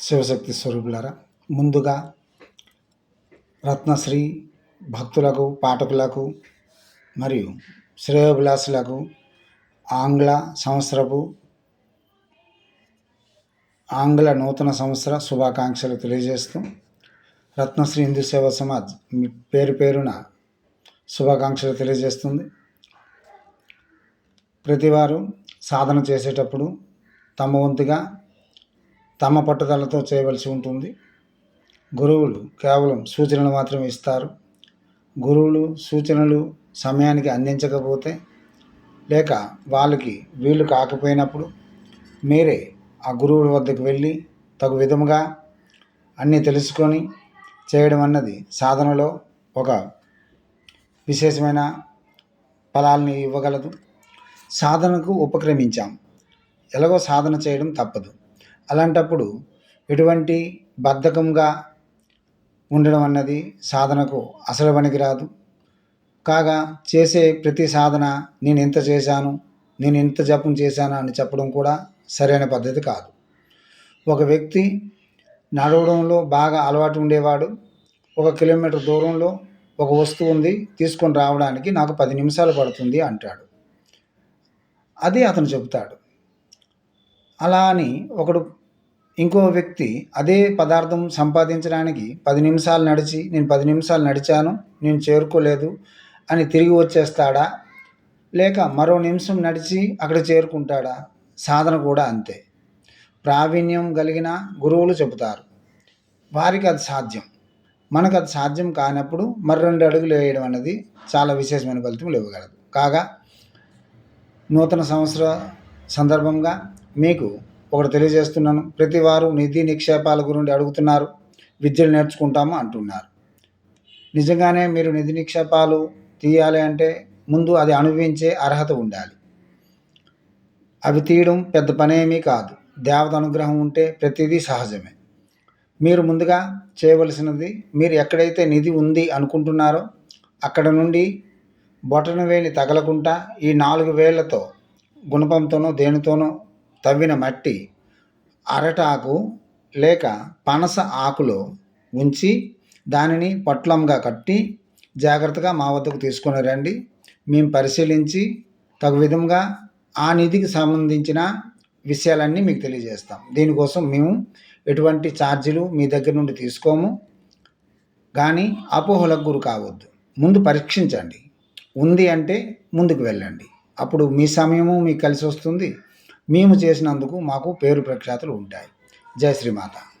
శివశక్తి స్వరూపులారా ముందుగా రత్నశ్రీ భక్తులకు పాఠకులకు మరియు శ్రేయోభిలాసులకు ఆంగ్ల సంవత్సరపు ఆంగ్ల నూతన సంవత్సర శుభాకాంక్షలు తెలియజేస్తూ రత్నశ్రీ హిందూ సేవా సమాజ్ మీ పేరు పేరున శుభాకాంక్షలు తెలియజేస్తుంది. ప్రతివారు సాధన చేసేటప్పుడు తమ వంతుగా తమ పట్టుదలతో చేయవలసి ఉంటుంది. గురువులు కేవలం సూచనలు మాత్రమే ఇస్తారు. గురువులు సూచనలు సమయానికి అందించకపోతే లేక వాళ్ళకి వీలు కాకపోయినప్పుడు మీరే ఆ గురువుల వద్దకు వెళ్ళి తగు విధముగా అన్నీ తెలుసుకొని చేయడం అన్నది సాధనలో ఒక విశేషమైన ఫలాల్ని ఇవ్వగలదు. సాధనకు ఉపక్రమించాం. ఎలాగో సాధన చేయడం తప్పదు. అలాంటప్పుడు ఎటువంటి బద్ధకంగా ఉండడం అన్నది సాధనకు అసలు పనికిరాదు. కాగా చేసే ప్రతి సాధన నేను ఎంత చేశాను నేను ఎంత జపం చేశాను అని చెప్పడం కూడా సరైన పద్ధతి కాదు. ఒక వ్యక్తి నడవడంలో బాగా అలవాటు ఉండేవాడు. ఒక కిలోమీటర్ దూరంలో ఒక వస్తువు ఉంది తీసుకొని రావడానికి నాకు పది నిమిషాలు పడుతుంది అంటాడు. అది అతను చెబుతాడు. అలా అని ఒకడు ఇంకో వ్యక్తి అదే పదార్థం సంపాదించడానికి పది నిమిషాలు నడిచి నేను పది నిమిషాలు నడిచాను నేను చేరుకోలేదు అని తిరిగి వచ్చేస్తాడా? లేక మరో నిమిషం నడిచి అక్కడ చేరుకుంటాడా? సాధన కూడా అంతే. ప్రావీణ్యం కలిగిన గురువులు చెబుతారు వారికి అది సాధ్యం. మనకు అది సాధ్యం కానప్పుడు మరి రెండు అడుగులు వేయడం అనేది చాలా విశేషమైన ఫలితం ఇవ్వగలదు. కాగా నూతన సంవత్సర సందర్భంగా మీకు ఒకటి తెలియజేస్తున్నాను. ప్రతి వారు నిధి నిక్షేపాల గురించి అడుగుతున్నారు. విద్యలు నేర్చుకుంటాము అంటున్నారు. నిజంగానే మీరు నిధి నిక్షేపాలు తీయాలి అంటే ముందు అది అనుభవించే అర్హత ఉండాలి. అవి తీయడం పెద్ద పనేమీ కాదు. దేవత అనుగ్రహం ఉంటే ప్రతిదీ సహజమే. మీరు ముందుగా చేయవలసినది మీరు ఎక్కడైతే నిధి ఉంది అనుకుంటున్నారో అక్కడ నుండి బొటన వేణి తగలకుండా ఈ నాలుగు వేళ్ళతో గుణపంతోనో దేనితోనో తవ్విన మట్టి అరటాకు లేక పనస ఆకులో ఉంచి దానిని పొట్లంగా కట్టి జాగ్రత్తగా మా వద్దకు తీసుకుని రండి. మేము పరిశీలించి తగు విధంగా ఆ నిధికి సంబంధించిన విషయాలన్నీ మీకు తెలియజేస్తాం. దీనికోసం మేము ఎటువంటి ఛార్జీలు మీ దగ్గర నుండి తీసుకోము. కానీ అపోహలకు గురి కావద్దు. ముందు పరీక్షించండి. ఉంది అంటే ముందుకు వెళ్ళండి. అప్పుడు మీ సమయము మీకు కలిసి వస్తుంది. మేము చేసినందుకు మాకు పేరు ప్రఖ్యాతులు ఉంటాయి. జయ శ్రీమాత.